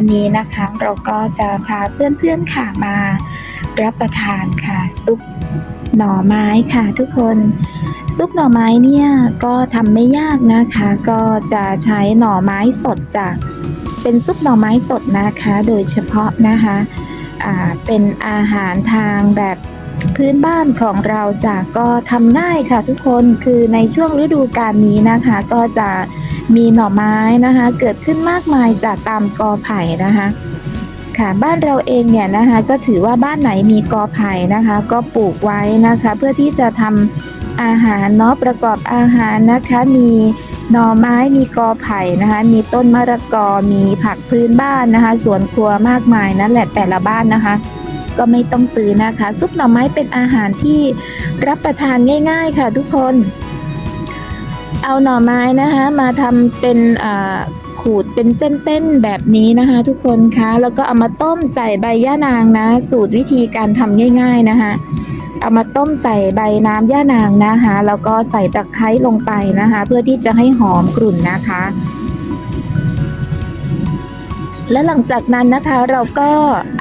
วันนี้นะคะเราก็จะพาเพื่อนๆค่ะมารับประทานค่ะซุปหน่อไม้ค่ะทุกคน ซุปหน่อไม้เนี่ยก็ทำไม่ยากนะคะ ก็จะใช้หน่อไม้สดจาก เป็นซุปหน่อไม้สดนะคะ โดยเฉพาะนะคะอ่าเป็นอาหารทางแบบพื้นบ้านของเราจากก็ทำง่ายค่ะทุกคนคือในช่วงฤดูกาลนี้นะคะ ก็จะ มีหน่อไม้นะคะ เกิดขึ้นมากมายจากตามกอไผ่นะคะ ค่ะบ้านเราเองเนี่ยนะคะก็ถือว่าบ้านไหนมีกอไผ่นะคะ ก็ปลูกไว้นะคะ เพื่อที่จะทำอาหารเนาะประกอบอาหารนะคะมีหน่อไม้มีกอไผ่นะคะ มีต้นมะระกอมีผักพื้นบ้านนะคะสวนครัวมากมายนั่นแหละแต่ละบ้านนะคะ ก็ไม่ต้องซื้อนะคะ ซุปหน่อไม้เป็นอาหารที่รับประทานง่าย ๆ ค่ะทุกคน เอาหน่อไม้นะคะมาทำเป็นขูดเป็นเส้นๆแบบนี้นะคะ ทุกคนคะแล้วก็เอามาต้มใส่ใบย่านางนะ สูตรวิธีการทำง่าย ๆนะคะเอามาต้มใส่ใบน้ำย่านางนะคะแล้วก็ใส่ตะไคร้ลงไปนะคะ เพื่อที่จะให้หอมกรุ่นนะคะ และหลังจากนั้นนะคะเราก็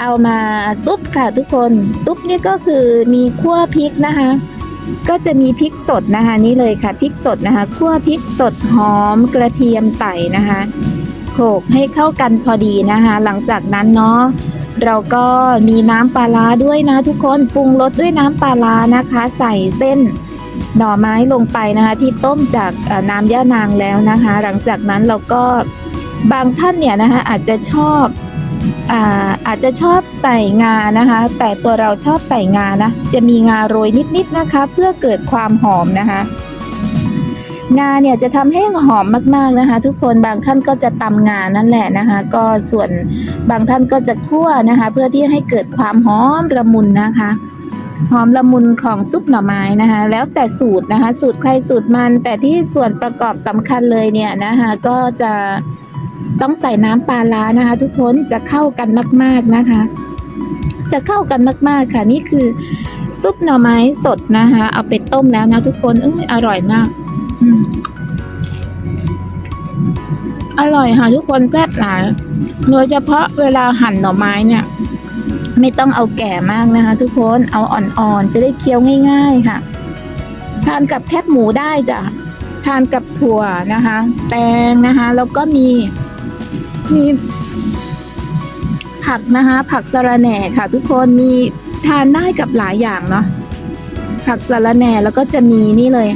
เอามาซุปค่ะทุกคนซุปนี่ก็คือมีคั่วพริกนะคะ ก็จะมีพริกสดนะคะนี่เลยค่ะพริกสดนะคะคั่วพริกสดหอมกระเทียมใส่นะคะโขลกให้เข้ากันพอดีนะคะ หลังจากนั้นเนาะเราก็มีน้ำปลาร้าด้วยนะทุกคนปรุงรสด้วยน้ำปลาร้านะคะ ใส่เส้นหน่อไม้ลงไปนะคะ ที่ต้มจากน้ำย่านางแล้วนะคะ หลังจากนั้นเราก็บางท่านเนี่ยนะคะอาจจะชอบ อาอาจจะชอบใส่งานะคะ แต่ตัวเราชอบใส่งานะ จะมีงาโรยนิดๆนะคะ เพื่อเกิดความหอมนะคะ งาเนี่ยจะทำให้หอมมากๆนะคะ ทุกคนบางท่านก็จะตำงานั่นแหละนะคะ ก็ส่วนบางท่านก็จะคั่วนะคะ เพื่อที่ให้เกิดความหอมละมุนนะคะหอมละมุนของซุปหน่อไม้นะคะ แล้วแต่สูตรนะคะ สูตรใครสูตรมัน แต่ที่ส่วนประกอบสำคัญเลยเนี่ยนะคะ ก็จะ ต้องใส่น้ำปลาร้านะคะ ทุกคนจะเข้ากันมาก ๆนะคะ จะเข้ากันมาก ๆ ค่ะนี่คือ ซุปหน่อไม้สดนะคะ เอาไปต้มแล้วนะทุกคนเออร่อยมากอืมอร่อยค่ะทุกคนแซ่บหลายโดยเฉพาะเวลาหั่นหน่อไม้เนี่ย ไม่ต้องเอาแก่มากนะคะ ทุกคนเอาอ่อนๆจะได้เคี้ยวง่าย ๆค่ะ ทานกับแคบหมูได้จ้ะทานกับถั่วนะคะ แตงนะคะ แล้วก็มี มีผักนะคะ ผักสะระแหน่ค่ะ ทุกคนมีทานได้กับหลายอย่างเนาะผักสะระแหน่แล้วก็จะมีนี่เลย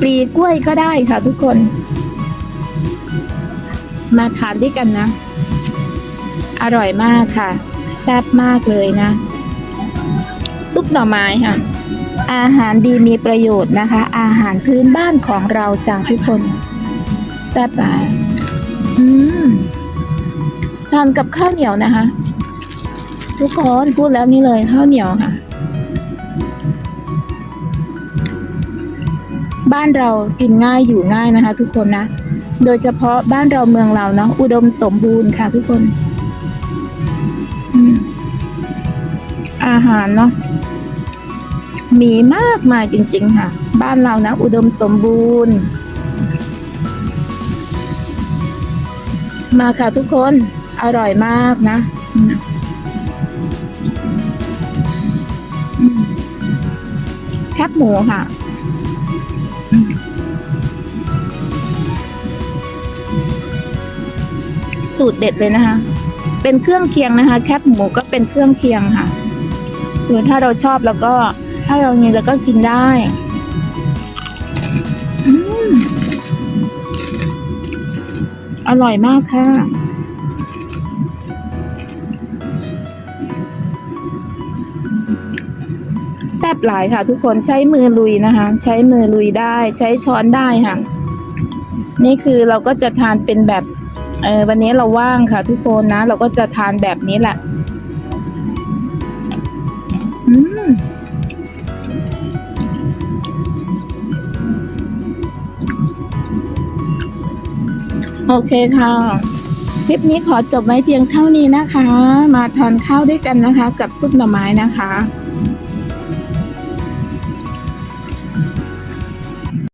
ปลีกล้วยก็ได้ค่ะ ทุกคน มาทานด้วยกันนะ อร่อยมากค่ะแซ่บมากเลยนะ ซุปหน่อไม้ค่ะ อาหารดีมีประโยชน์นะคะ อาหารพื้นบ้านของเราจากทุกคนแซ่บหลายอืมานกับข้าวเหนียวนะคะ ทุกคนพูดแล้วนี่เลยข้าวเหนียวค่ะ บ้านเรากินง่ายอยู่ง่ายนะคะ ทุกคนนะ โดยเฉพาะบ้านเราเมืองเราเนาะอุดมสมบูรณ์ค่ะ ทุกคน อาหารเนาะมีมากมายจริง ๆ ค่ะ บ้านเรานะ อุดมสมบูรณ์ มาค่ะทุกคน อร่อยมากนะแคบหมูค่ะสูตรเด็ดเลยนะคะ เป็นเครื่องเคียงนะคะ แคบหมูก็เป็นเครื่องเคียงค่ะหรือถ้าเราชอบแล้วก็ถ้าเรามีแล้วก็กินได้อร่อยมากค่ะ ซ่บหลายค่ะ ทุกคนใช้มือลุยนะคะ ใช้มือลุยได้ใช้ช้อนได้ค่ะ นี่คือเราก็จะทานเป็นแบบเออวันนี้เราว่างค่ะ ทุกคนนะ เราก็จะทานแบบนี้แหละอืมโอเคค่ะ คลิปนี้ขอจบไว้เพียงเท่านี้นะคะ มาทานข้าวด้วยกันนะคะ กับซุปหน่อไม้นะคะ